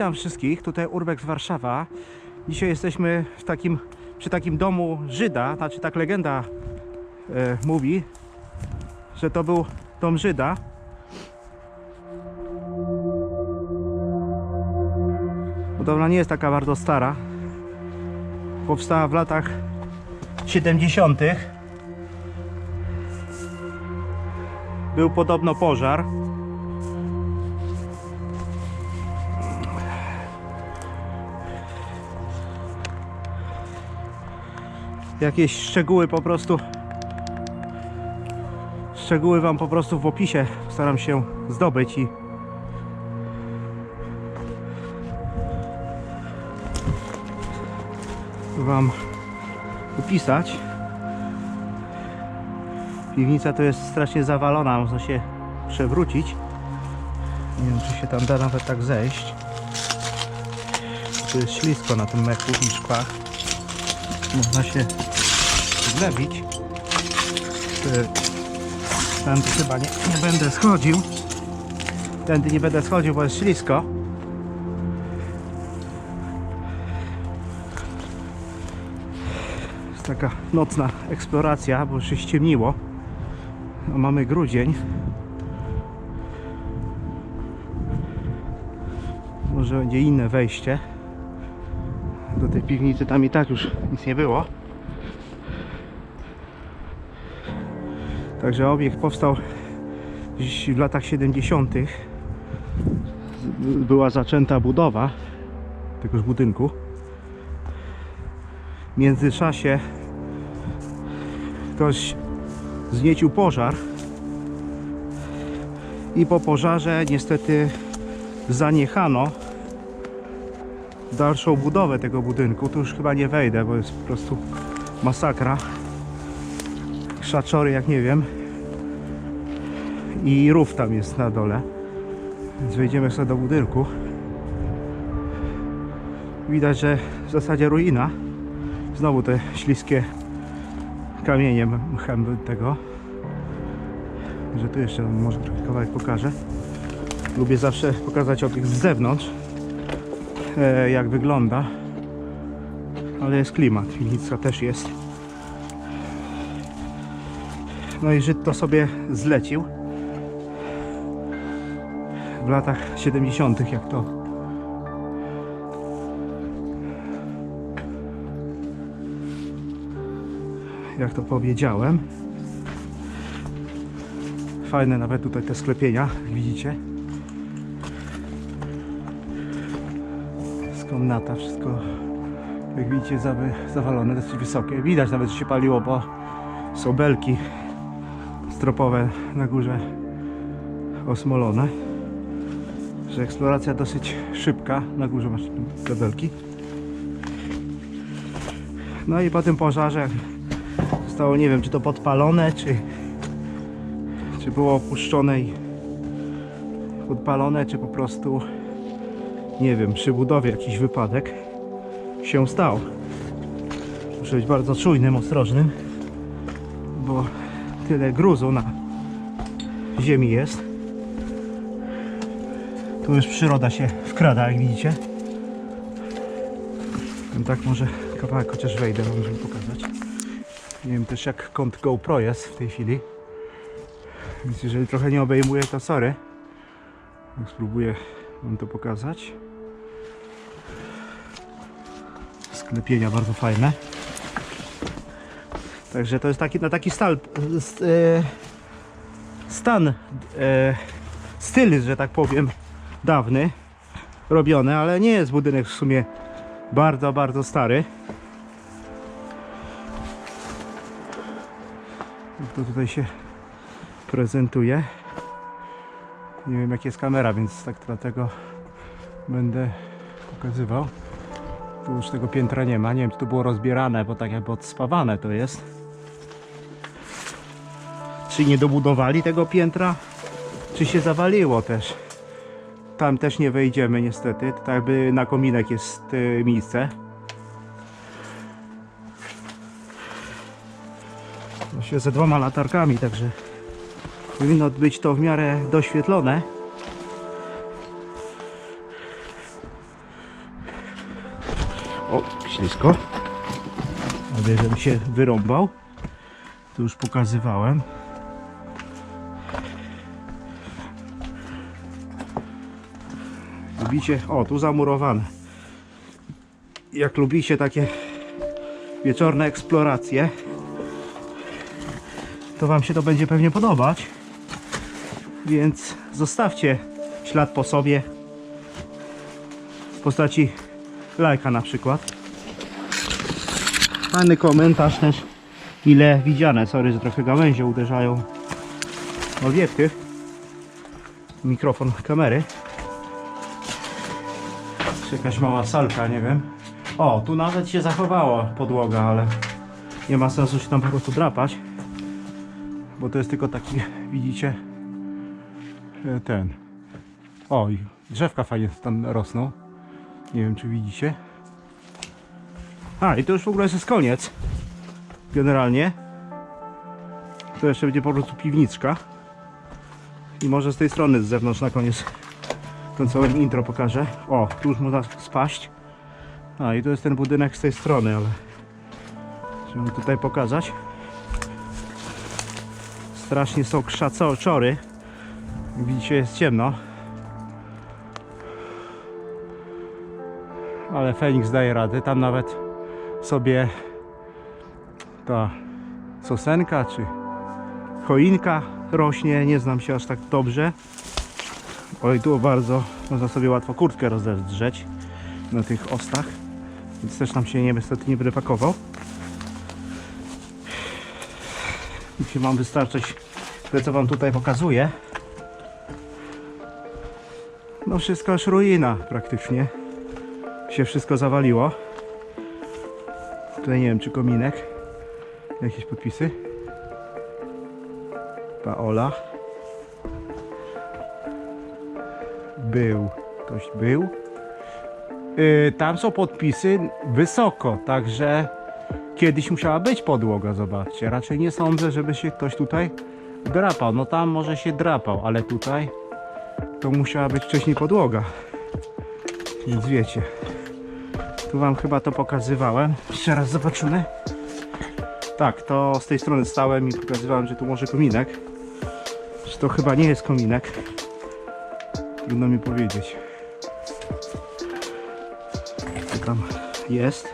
Witam wszystkich, tutaj Urbex Warszawa. Dzisiaj jesteśmy w takim, przy takim domu Żyda, znaczy tak legenda e, mówi, że to był dom Żyda. Budowla nie jest taka bardzo stara. Powstała w latach 70. Był podobno pożar. Jakieś szczegóły po prostu. Szczegóły wam po prostu w opisie staram się zdobyć i wam opisać. Piwnica to jest strasznie zawalona można się przewrócić. Nie wiem czy się tam da nawet tak zejść. Tu jest ślisko na tym mechu i szkłach można się zlewić. Tędy chyba nie, nie będę schodził. Tędy nie będę schodził, bo jest ślisko. Jest taka nocna eksploracja, bo już się ściemniło. A mamy grudzień. Może będzie inne wejście do tej piwnicy tam i tak już nic nie było. Także obiekt powstał w latach 70. Z- Była zaczęta budowa tegoż budynku. W międzyczasie ktoś zniecił pożar i po pożarze niestety zaniechano dalszą budowę tego budynku. Tu już chyba nie wejdę, bo jest po prostu masakra. Krzaczory jak nie wiem. I rów tam jest na dole. Więc wejdziemy sobie do budynku. Widać, że w zasadzie ruina. Znowu te śliskie kamienie mchem tego. Że tu jeszcze może trochę kawałek pokażę. Lubię zawsze pokazać obiekt z zewnątrz jak wygląda. Ale jest klimat, piwnica też jest. No i Żyd to sobie zlecił w latach 70. jak to jak to powiedziałem. Fajne nawet tutaj te sklepienia, widzicie. Komnata, wszystko jak widzicie zawalone, dosyć wysokie. Widać nawet, że się paliło, bo są belki stropowe na górze osmolone. Że eksploracja dosyć szybka. Na górze masz te belki. No i po tym pożarze zostało, nie wiem, czy to podpalone, czy, czy było opuszczone i podpalone, czy po prostu nie wiem, przy budowie jakiś wypadek się stał. Muszę być bardzo czujnym, ostrożnym, bo tyle gruzu na ziemi jest. Tu już przyroda się wkrada, jak widzicie. No tak może kawałek chociaż wejdę, żeby pokazać. Nie wiem też jak kąt GoPro jest w tej chwili. Więc jeżeli trochę nie obejmuje, to sorry. Spróbuję wam to pokazać. Sklepienia bardzo fajne. Także to jest taki, na taki stal, st, e, stan, e, styl, że tak powiem, dawny robiony, ale nie jest budynek w sumie bardzo, bardzo stary. To tutaj się prezentuje. Nie wiem jak jest kamera, więc tak dlatego będę pokazywał. Tu już tego piętra nie ma. Nie wiem, czy to było rozbierane, bo tak jakby odspawane to jest. Czy nie dobudowali tego piętra? Czy się zawaliło też? Tam też nie wejdziemy niestety. Tak jakby na kominek jest y, miejsce. Się ze dwoma latarkami, także powinno być to w miarę doświetlone. Ślisko. Ale żebym się wyrąbał. To już pokazywałem. Lubicie? O, tu zamurowane. Jak lubicie takie wieczorne eksploracje, to Wam się to będzie pewnie podobać. Więc zostawcie ślad po sobie w postaci lajka na przykład. Fajny komentarz też ile widziane. Sorry, że trochę gałęzie uderzają obiektyw. Mikrofon kamery. Czy jakaś mała salka, nie wiem. O, tu nawet się zachowała podłoga, ale nie ma sensu się tam po prostu drapać. Bo to jest tylko taki, widzicie, e, ten. O, i drzewka fajnie tam rosną. Nie wiem, czy widzicie. A, i to już w ogóle jest koniec. Generalnie. To jeszcze będzie po prostu piwniczka. I może z tej strony z zewnątrz na koniec ten cały intro pokażę. O, tu już można spaść. A i to jest ten budynek z tej strony, ale żeby tutaj pokazać. Strasznie są krzaczory. Widzicie, jest ciemno. Ale Feniks daje radę. Tam nawet sobie ta sosenka czy choinka rośnie. Nie znam się aż tak dobrze. Oj, tu bardzo można sobie łatwo kurtkę rozedrzeć na tych ostach. Więc też tam się nie, niestety nie będę pakował. Musi Wam wystarczyć to, co Wam tutaj pokazuję. No wszystko już ruina praktycznie. Się wszystko zawaliło. Tutaj nie wiem, czy kominek. Jakieś podpisy. Paola. Był. Ktoś był. Yy, tam są podpisy wysoko, także kiedyś musiała być podłoga, zobaczcie. Raczej nie sądzę, żeby się ktoś tutaj drapał. No tam może się drapał, ale tutaj to musiała być wcześniej podłoga. Więc wiecie. Tu wam chyba to pokazywałem. Jeszcze raz zobaczymy. Tak, to z tej strony stałem i pokazywałem, że tu może kominek. Że to chyba nie jest kominek. Trudno mi powiedzieć. Co tam jest?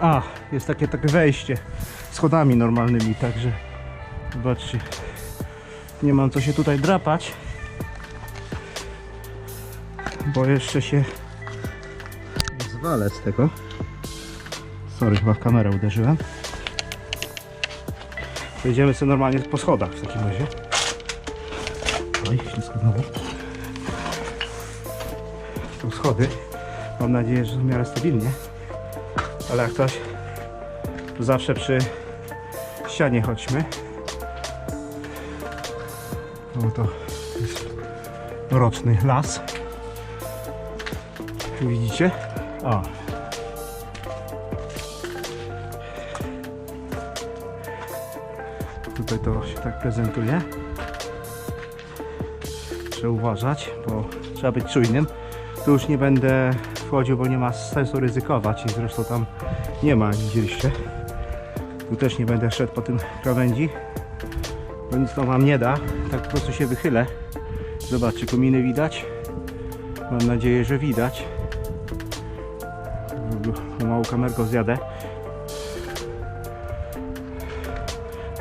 A, jest takie takie wejście schodami normalnymi, także zobaczcie. Nie mam co się tutaj drapać. Bo jeszcze się zwalę z tego. Sorry, chyba w kamerę uderzyłem. Wejdziemy sobie normalnie po schodach w takim razie. Oj, ślisko znowu. Tu schody. Mam nadzieję, że w miarę stabilnie. Ale jak ktoś, to zawsze przy ścianie chodźmy. No to jest roczny las. Widzicie? O. Tutaj to się tak prezentuje. Trzeba uważać, bo trzeba być czujnym. Tu już nie będę wchodził, bo nie ma sensu ryzykować i zresztą tam nie ma, jak widzieliście. Tu też nie będę szedł po tym krawędzi, bo nic to wam nie da. Tak po prostu się wychylę. Zobaczcie, kominy widać. Mam nadzieję, że widać. Małą kamerką zjadę.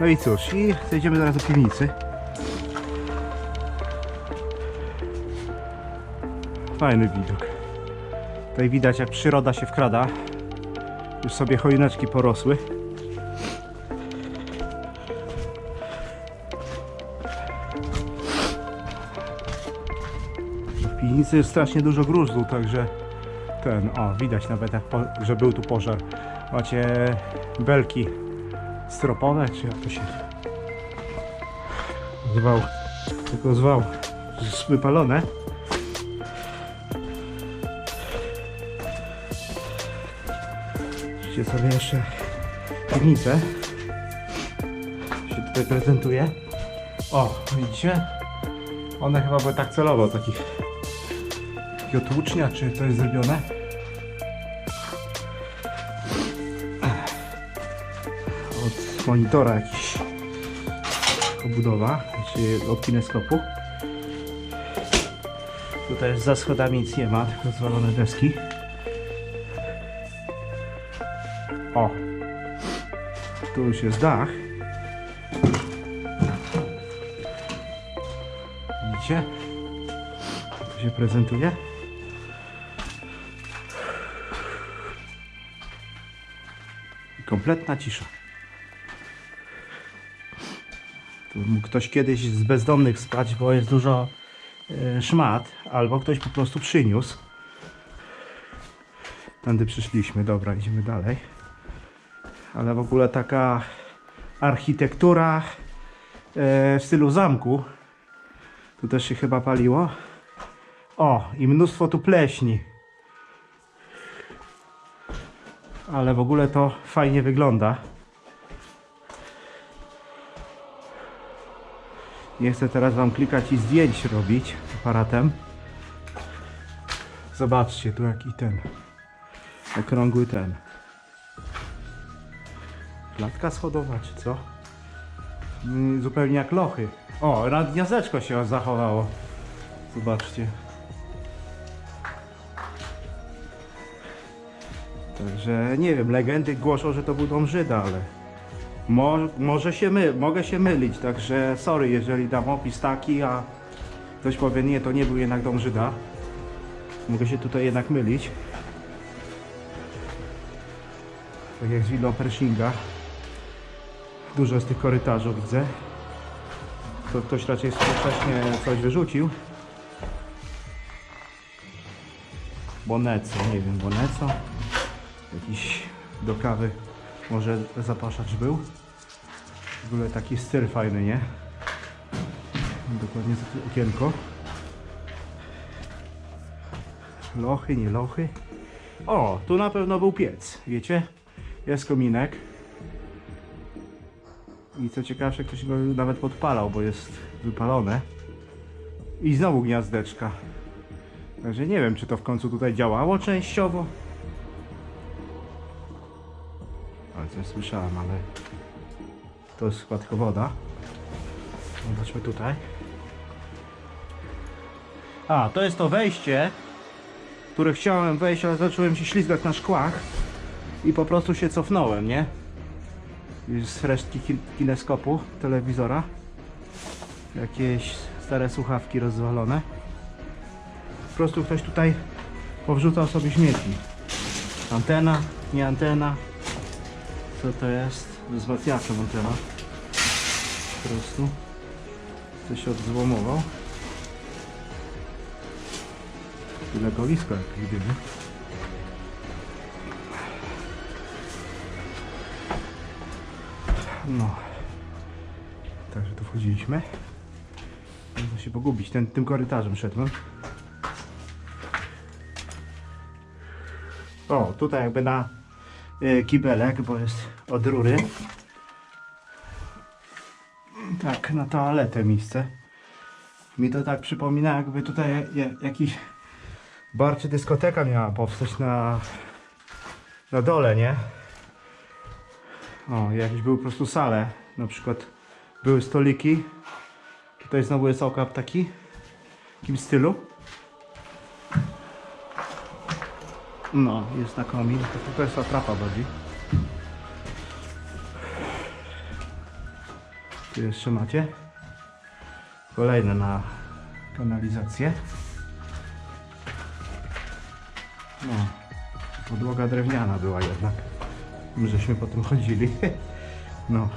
No i cóż, i zejdziemy zaraz do piwnicy. Fajny widok. Tutaj widać jak przyroda się wkrada. Już sobie choineczki porosły. Piwnicy jest strasznie dużo gruzu, także ten, o, widać nawet, jak po, że był tu pożar. Macie belki stropone, czy jak to się zwał, tylko zwał, wypalone. Możecie sobie jeszcze piwnicę. Się tutaj prezentuje. O, widzicie? One chyba były tak celowo takich takiego tłucznia, czy to jest zrobione? Od monitora jakiś obudowa, czy od kineskopu. Tutaj jest za schodami nic nie ma, tylko zwalone deski. O! Tu już jest dach. Widzicie? Tu się prezentuje. Kompletna cisza. Tu mógł ktoś kiedyś z bezdomnych spać, bo jest dużo e, szmat, albo ktoś po prostu przyniósł. Tędy przyszliśmy, dobra, idziemy dalej. Ale w ogóle taka architektura e, w stylu zamku. Tu też się chyba paliło. O, i mnóstwo tu pleśni. Ale w ogóle to fajnie wygląda. Nie chcę teraz wam klikać i zdjęć robić aparatem. Zobaczcie tu jaki ten okrągły ten. Klatka schodowa czy co? Mm, Zupełnie jak lochy. O, gniazdeczko się zachowało. Zobaczcie. Także nie wiem, legendy głoszą, że to był dom Żyda, ale mo, może się my, mogę się mylić, także sorry, jeżeli dam opis taki, a ktoś powie nie, to nie był jednak dom Żyda. Mogę się tutaj jednak mylić. Tak jak z willą Pershinga. Dużo z tych korytarzy widzę. To ktoś raczej wcześniej coś wyrzucił. Boneco, nie wiem, Boneco. Jakiś do kawy może zapaszacz był. W ogóle taki styl fajny, nie? Dokładnie to okienko. Lochy, nie lochy. O, tu na pewno był piec, wiecie? Jest kominek. I co ciekawsze, ktoś go nawet podpalał, bo jest wypalone. I znowu gniazdeczka. Także nie wiem, czy to w końcu tutaj działało częściowo. Coś słyszałem, ale to jest chyba tylko woda. Zobaczmy tutaj. A, to jest to wejście, które chciałem wejść, ale zacząłem się ślizgać na szkłach i po prostu się cofnąłem, nie? Jest resztki kin- kineskopu, telewizora. Jakieś stare słuchawki rozwalone. Po prostu ktoś tutaj powrzucał sobie śmieci. Antena, nie antena. Co to jest? Wzmacniaczem antena. Po prostu. Coś się odzłomował. Tu legowisko jakieś gdyby. No. Także tu wchodziliśmy. Można się pogubić. Ten, tym korytarzem szedłem. O, tutaj jakby na y, kibelek, bo jest od rury. Tak, na toaletę miejsce. Mi to tak przypomina, jakby tutaj ja- jakiś bar czy dyskoteka miała powstać na, na dole, nie? O, jakieś były po prostu sale. Na przykład były stoliki. Tutaj znowu jest okap taki. W takim stylu. No, jest na komin. To, to jest atrapa bardziej. Tu jeszcze macie. Kolejne na kanalizację. No, podłoga drewniana była jednak. My żeśmy po tym chodzili. No.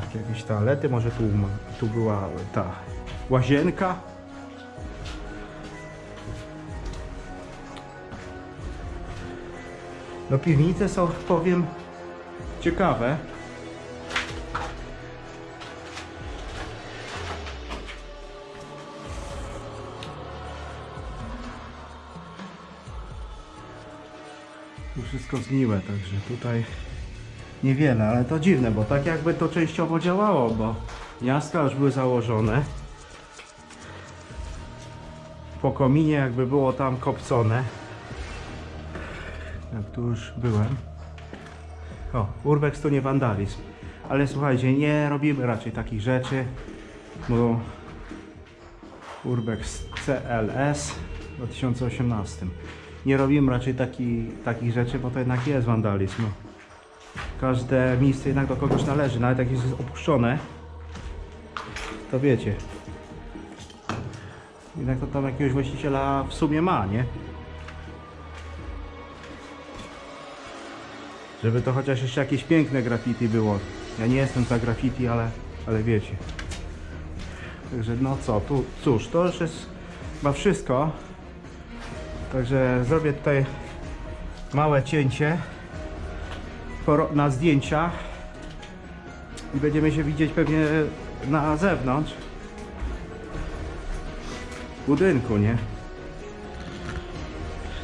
Tak, jakieś toalety, może tu, tu była ta łazienka. No piwnice są, powiem, ciekawe. Tu wszystko zgniłe, także tutaj niewiele, ale to dziwne, bo tak jakby to częściowo działało, bo gniazdka już były założone. Po kominie jakby było tam kopcone. Jak tu już byłem. O, urbex to nie wandalizm. Ale słuchajcie, nie robimy raczej takich rzeczy, bo Urbex CLS w 2018. Nie robimy raczej taki, takich rzeczy, bo to jednak jest wandalizm. No. Każde miejsce jednak do kogoś należy, nawet jak jest opuszczone, to wiecie. Jednak to tam jakiegoś właściciela w sumie ma, nie? Żeby to chociaż jeszcze jakieś piękne graffiti było. Ja nie jestem za graffiti, ale, ale wiecie. Także no co, tu, cóż, to już jest chyba wszystko. Także zrobię tutaj małe cięcie na zdjęcia i będziemy się widzieć pewnie na zewnątrz budynku, nie?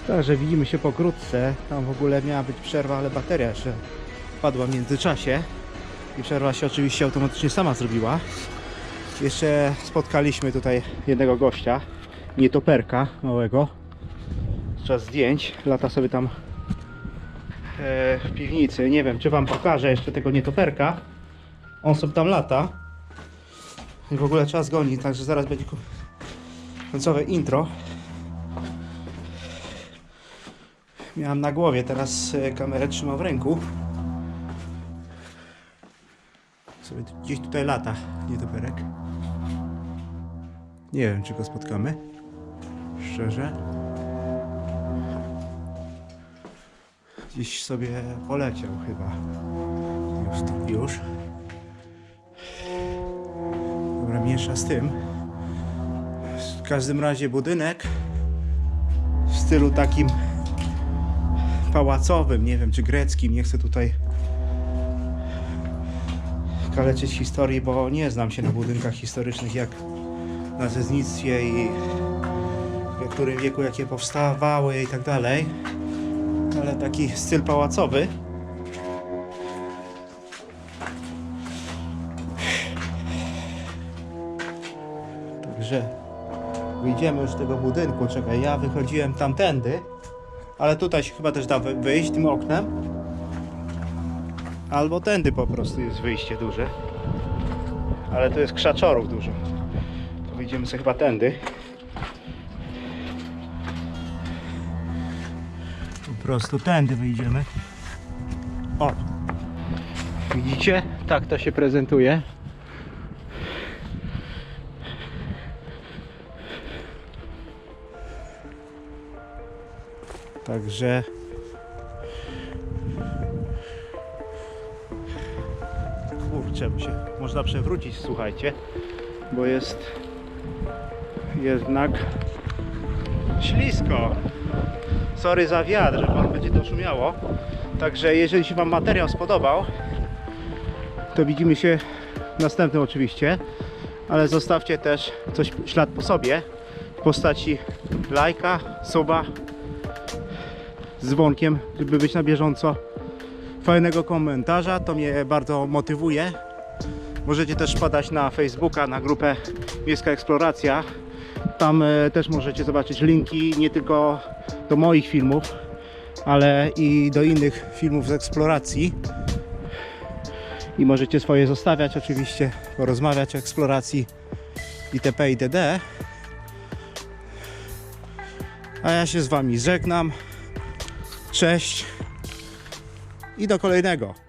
Także widzimy się pokrótce. Tam w ogóle miała być przerwa, ale bateria jeszcze padła w międzyczasie. I przerwa się oczywiście automatycznie sama zrobiła. Jeszcze spotkaliśmy tutaj jednego gościa, nietoperka małego. Czas zdjęć. Lata sobie tam e, w piwnicy. Nie wiem, czy wam pokażę jeszcze tego nietoperka. On sobie tam lata. I w ogóle czas goni, także zaraz będzie ko- końcowe intro. Miałem na głowie, teraz e, kamerę trzymam w ręku. Sobie gdzieś tutaj lata nietoperek. Nie wiem, czy go spotkamy. Szczerze. Gdzieś sobie poleciał chyba. Już, tu- już. Dobra, miesza z tym. W każdym razie budynek w stylu takim pałacowym, nie wiem czy greckim, nie chcę tutaj kaleczyć historii, bo nie znam się na budynkach historycznych jak na Zeznictwie i w którym wieku jakie powstawały i tak dalej. Ale taki styl pałacowy. Także wyjdziemy już z tego budynku. Czekaj, ja wychodziłem tamtędy, ale tutaj się chyba też da wy- wyjść tym oknem. Albo tędy po prostu jest wyjście duże. Ale to jest krzaczorów dużo. To wyjdziemy sobie chyba tędy. Po prostu tędy wyjdziemy. O! Widzicie? Tak to się prezentuje. Także kurczę, się można przewrócić, słuchajcie, bo jest jednak ślisko. Sorry za wiatr, że wam będzie to szumiało. Także jeżeli się wam materiał spodobał, to widzimy się w następnym oczywiście, ale zostawcie też coś ślad po sobie w postaci lajka, suba dzwonkiem, żeby być na bieżąco fajnego komentarza, to mnie bardzo motywuje. Możecie też wpadać na Facebooka, na grupę Miejska Eksploracja. Tam e, też możecie zobaczyć linki nie tylko do moich filmów, ale i do innych filmów z eksploracji. I możecie swoje zostawiać oczywiście, porozmawiać o eksploracji itp. itd. A ja się z Wami żegnam. Cześć i do kolejnego.